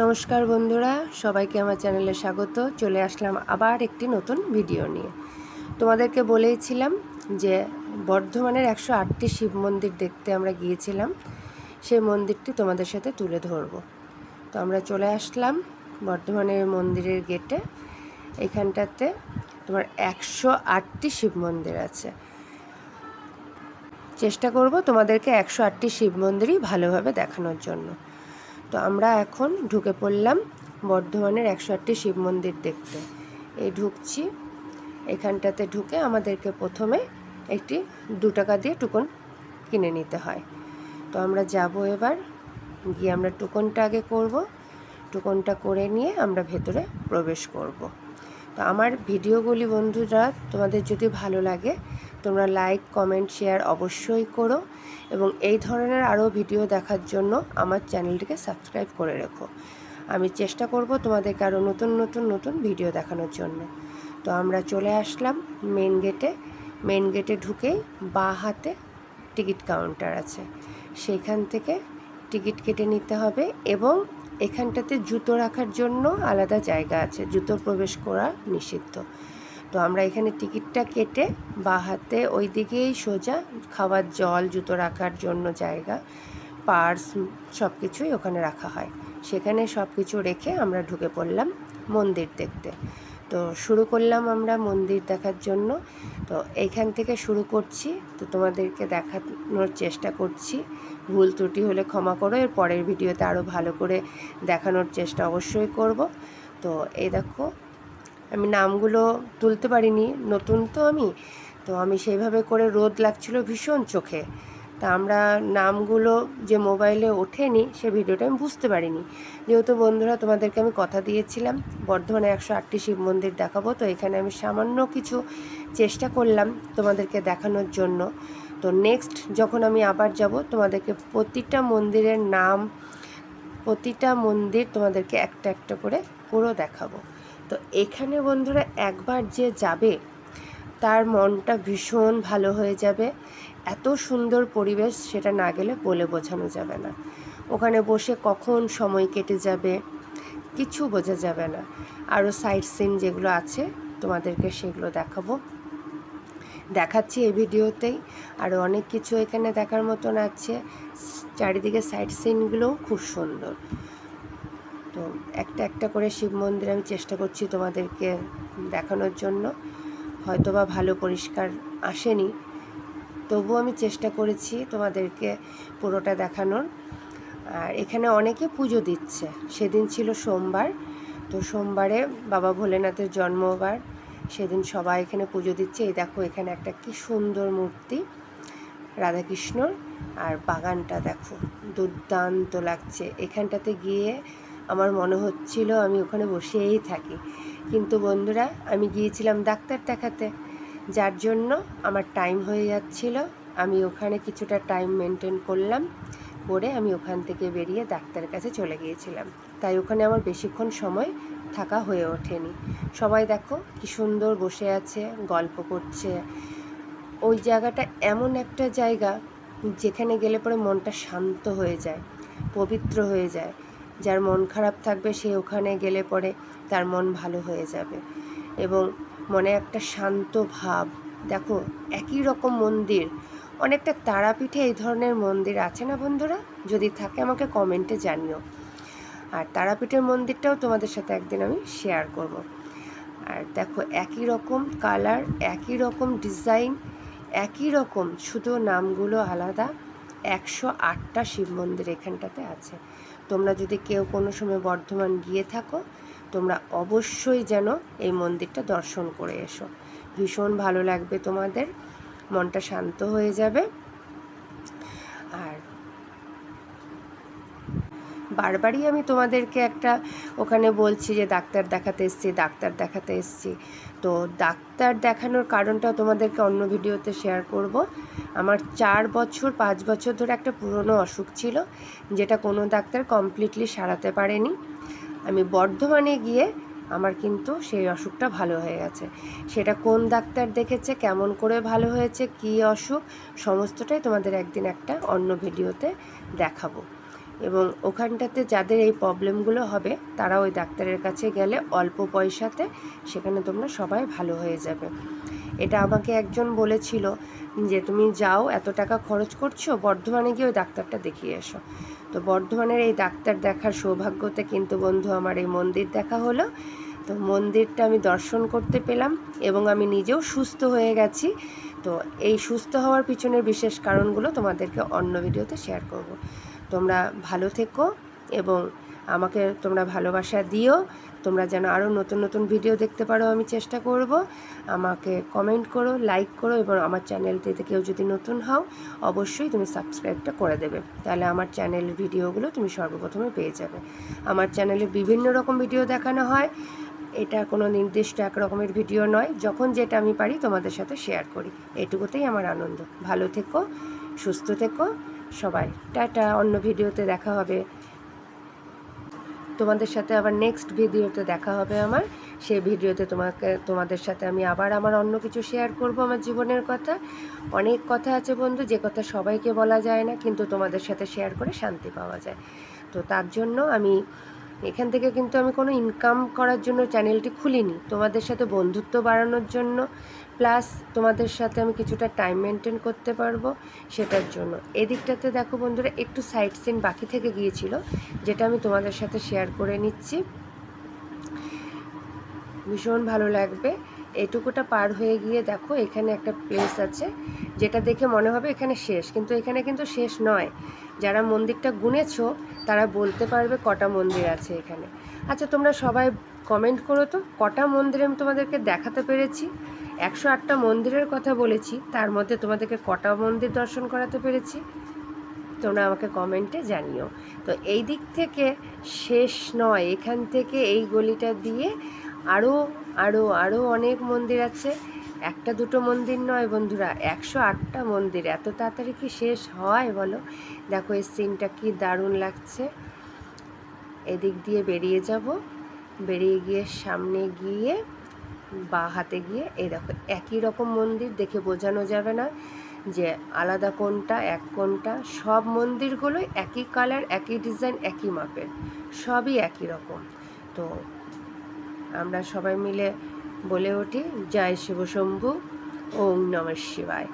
নমস্কার বন্ধুরা, সবাইকে আমার চ্যানেলে স্বাগত। চলে আসলাম আবার একটি নতুন ভিডিও নিয়ে। তোমাদেরকে বলেইছিলাম যে বর্ধমানের একশো আটটি শিব মন্দির দেখতে আমরা গিয়েছিলাম। সেই মন্দিরটি তোমাদের সাথে তুলে ধরবো। তো আমরা চলে আসলাম বর্ধমানের মন্দিরের গেটে। এখানটাতে তোমার একশো আটটি শিব মন্দির আছে। চেষ্টা করব তোমাদেরকে একশো আটটি শিব মন্দিরই ভালোভাবে দেখানোর জন্য। তো আমরা এখন ঢুকে পড়লাম বর্ধমানের একশো আটটি শিব মন্দির দেখতে। এই ঢুকছি। এখানটাতে ঢুকে আমাদেরকে প্রথমে একটি দু টাকা দিয়ে টুকন কিনে নিতে হয়। তো আমরা যাব এবার। গিয়ে আমরা টুকনটা আগে করব। টুকনটা করে নিয়ে আমরা ভেতরে প্রবেশ করব। তো আমার ভিডিওগুলি বন্ধুরা, তোমাদের যদি ভালো লাগে, তোমরা লাইক কমেন্ট শেয়ার অবশ্যই করো এবং এই ধরনের আরও ভিডিও দেখার জন্য আমার চ্যানেলটিকে সাবস্ক্রাইব করে রেখো। আমি চেষ্টা করব তোমাদেরকে আরও নতুন নতুন নতুন ভিডিও দেখানোর জন্য। তো আমরা চলে আসলাম মেন গেটে মেন গেটে ঢুকেই বাঁ হাতে টিকিট কাউন্টার আছে। সেইখান থেকে টিকিট কেটে নিতে হবে এবং এখানটাতে জুতো রাখার জন্য আলাদা জায়গা আছে, জুতো প্রবেশ করা নিষিদ্ধ। তো আমরা এখানে টিকিটটা কেটে বা হাতে ওই দিকেই সোজা খাবার জল, জুতো রাখার জন্য জায়গা, পার্স সব কিছুই ওখানে রাখা হয়। সেখানে সব কিছু রেখে আমরা ঢুকে পড়লাম মন্দির দেখতে। তো শুরু করলাম আমরা মন্দির দেখার জন্য। তো এইখান থেকে শুরু করছি। তো তোমাদেরকে দেখানোর চেষ্টা করছি। ভুল ত্রুটি হলে ক্ষমা করো। এর পরের ভিডিওতে আরও ভালো করে দেখানোর চেষ্টা অবশ্যই করব। তো এই দেখো, আমি নামগুলো তুলতে পারিনি। নতুন তো আমি। তো আমি সেইভাবে করে রোদ লাগছিল ভীষণ চোখে। তা আমরা নামগুলো যে মোবাইলে ওঠেনি, সে ভিডিওটা আমি বুঝতে পারিনি। যেহেতু বন্ধুরা, তোমাদেরকে আমি কথা দিয়েছিলাম, বর্ধমানে একশো আটটি শিব মন্দির দেখাবো, তো এখানে আমি সামান্য কিছু চেষ্টা করলাম তোমাদেরকে দেখানোর জন্য। তো নেক্সট যখন আমি আবার যাব, তোমাদেরকে প্রতিটা মন্দিরের নাম, প্রতিটা মন্দির তোমাদেরকে একটা একটা করে পুরো দেখাবো। তো এখানে বন্ধুরা, একবার যে যাবে, তার মনটা ভীষণ ভালো হয়ে যাবে। এত সুন্দর পরিবেশ সেটা না গেলে বলে বোঝানো যাবে না। ওখানে বসে কখন সময় কেটে যাবে কিছু বোঝা যাবে না। আরও সাইট সিন যেগুলো আছে, তোমাদেরকে সেগুলো দেখাবো। দেখাচ্ছি এই ভিডিওতেই। আরও অনেক কিছু এখানে দেখার মতন আছে। চারিদিকে সাইট সিনগুলোও খুব সুন্দর। তো একটা একটা করে শিব মন্দির আমি চেষ্টা করছি তোমাদেরকে দেখানোর জন্য। হয়তোবা ভালো পরিষ্কার আসেনি। তবুও আমি চেষ্টা করেছি তোমাদেরকে পুরোটা দেখানোর। আর এখানে অনেকে পুজো দিচ্ছে। সেদিন ছিল সোমবার, তো সোমবারে বাবা ভোলেনাথের জন্মবার। সেদিন সবাই এখানে পুজো দিচ্ছে। এই দেখো এখানে একটা কি সুন্দর মূর্তি, রাধাকৃষ্ণর। আর বাগানটা দেখো, দুর্দান্ত লাগছে। এখানটাতে গিয়ে আমার মনে হচ্ছিল আমি ওখানে বসেই থাকি। কিন্তু বন্ধুরা, আমি গিয়েছিলাম ডাক্তার দেখাতে। যার জন্য আমার টাইম হয়ে যাচ্ছিল। আমি ওখানে কিছুটা টাইম মেনটেন করলাম। করে আমি ওখান থেকে বেরিয়ে ডাক্তারের কাছে চলে গিয়েছিলাম। তাই ওখানে আমার বেশিক্ষণ সময় থাকা হয়ে ওঠেনি। সবাই দেখো কি সুন্দর বসে আছে, গল্প করছে। ওই জায়গাটা এমন একটা জায়গা যেখানে গেলে পরে মনটা শান্ত হয়ে যায়, পবিত্র হয়ে যায়। যার মন খারাপ থাকবে সে ওখানে গেলে পরে তার মন ভালো হয়ে যাবে। এবং মনে একটা শান্ত ভাব। দেখো, একই রকম মন্দির। অনেকটা তারাপীঠে এই ধরনের মন্দির আছে না বন্ধুরা? যদি থাকে আমাকে কমেন্টে জানিও। আর তারাপীঠের মন্দিরটাও তোমাদের সাথে একদিন আমি শেয়ার করব। আর দেখো, একই রকম কালার একই রকম ডিজাইন একই রকম শুধু নামগুলো আলাদা। একশো আটটা শিব মন্দির এখানটাতে আছে। তোমরা যদি কেউ কোনো সময় বর্ধমান গিয়ে থাকো তোমরা অবশ্যই যেন এই মন্দিরটা দর্শন করে এসো। ভীষণ ভালো লাগবে তোমাদের। মনটা শান্ত হয়ে যাবে। আর বারবারই আমি তোমাদেরকে একটা ওখানে বলছি যে ডাক্তার দেখাতে এসছি, ডাক্তার দেখাতে এসছি। তো ডাক্তার দেখানোর কারণটাও তোমাদেরকে অন্য ভিডিওতে শেয়ার করব। আমার চার বছর, পাঁচ বছর ধরে একটা পুরনো অসুখ ছিল, যেটা কোনো ডাক্তার কমপ্লিটলি সারাতে পারেনি। আমি বর্ধমানে গিয়ে আমার কিন্তু সেই অসুখটা ভালো হয়ে গেছে। সেটা কোন ডাক্তার দেখেছে, কেমন করে ভালো হয়েছে, কী অসুখ, সমস্তটাই তোমাদের একদিন একটা অন্য ভিডিওতে দেখাবো। এবং ওখানটাতে যাদের এই প্রবলেমগুলো হবে, তারা ওই ডাক্তারের কাছে গেলে অল্প পয়সাতে সেখানে তোমরা সবাই ভালো হয়ে যাবে। এটা আমাকে একজন বলেছিল যে তুমি যাও, এত টাকা খরচ করছ, বর্ধমানে গিয়ে ওই ডাক্তারটা দেখিয়ে এসো। তো বর্ধমানের এই ডাক্তার দেখার সৌভাগ্যতে কিন্তু বন্ধু আমার এই মন্দির দেখা হলো। তো মন্দিরটা আমি দর্শন করতে পেলাম এবং আমি নিজেও সুস্থ হয়ে গেছি। তো এই সুস্থ হওয়ার পিছনের বিশেষ কারণগুলো তোমাদেরকে অন্য ভিডিওতে শেয়ার করব। তোমরা ভালো থেকো এবং আমাকে তোমরা ভালোবাসা দিও। তোমরা যেন আরও নতুন নতুন ভিডিও দেখতে পারো, আমি চেষ্টা করব। আমাকে কমেন্ট করো লাইক করো এবং আমার চ্যানেলটিতে কেউ যদি নতুন হও, অবশ্যই তুমি সাবস্ক্রাইবটা করে দেবে। তাহলে আমার চ্যানেলের ভিডিওগুলো তুমি সর্বপ্রথমে পেয়ে যাবে। আমার চ্যানেলে বিভিন্ন রকম ভিডিও দেখানো হয়। এটা কোনো নির্দিষ্ট এক রকমের ভিডিও নয়। যখন যেটা আমি পারি তোমাদের সাথে শেয়ার করি। এটুকুতেই আমার আনন্দ। ভালো থেকো, সুস্থ থেকো। সবাই, টাটা। অন্য ভিডিওতে দেখা হবে। তোমাদের সাথে আবার নেক্সট ভিডিওতে দেখা হবে আমার। সেই ভিডিওতে তোমাকে, তোমাদের সাথে আমি আবার আমার অন্য কিছু শেয়ার করব আমার জীবনের কথা। অনেক কথা আছে বন্ধু, যে কথা সবাইকে বলা যায় না, কিন্তু তোমাদের সাথে শেয়ার করে শান্তি পাওয়া যায়। তো তার জন্য আমি, এখান থেকে কিন্তু আমি কোনো ইনকাম করার জন্য চ্যানেলটি খুলিনি। তোমাদের সাথে বন্ধুত্ব বাড়ানোর জন্য প্লাস তোমাদের সাথে আমি কিছুটা টাইম মেনটেন করতে পারব সেটার জন্য। এদিকটাতে দেখো বন্ধুরা, একটু সাইড সিন বাকি থেকে গিয়েছিল, যেটা আমি তোমাদের সাথে শেয়ার করে নিচ্ছি। ভীষণ ভালো লাগবে। এটুকুটা পার হয়ে গিয়ে দেখো, এখানে একটা প্লেস আছে, যেটা দেখে মনে হবে এখানে শেষ, কিন্তু এখানে কিন্তু শেষ নয়। যারা মন্দিরটা গুনেছো, তারা বলতে পারবে কটা মন্দির আছে এখানে। আচ্ছা তোমরা সবাই কমেন্ট করো তো, কটা মন্দির আমি তোমাদেরকে দেখাতে পেরেছি? একশো আটটা মন্দিরের কথা বলেছি, তার মধ্যে তোমাদেরকে কটা মন্দির দর্শন করাতে পেরেছি, তোমরা আমাকে কমেন্টে জানিও। তো এই দিক থেকে শেষ নয়, এখান থেকে এই গলিটা দিয়ে আরও আরও আরও অনেক মন্দির আছে। একটা দুটো মন্দির নয় বন্ধুরা, একশো আটটা মন্দির, এত তাড়াতাড়ি কি শেষ হয় বলো? দেখো এই সিনটা কি দারুণ লাগছে। এদিক দিয়ে বেরিয়ে যাব, বেরিয়ে গিয়ে সামনে গিয়ে বা হাতে গিয়ে, এই দেখো, একই রকম মন্দির দেখে বোঝানো যাবে না যে আলাদা কোনটা, এক কোনটা। সব মন্দিরগুলোই একই কালার একই ডিজাইন একই মাপের। সবই একই রকম। তো আমরা সবাই মিলে বলে উঠি, জয় শিবশম্ভু ওম নমঃ শিবায়।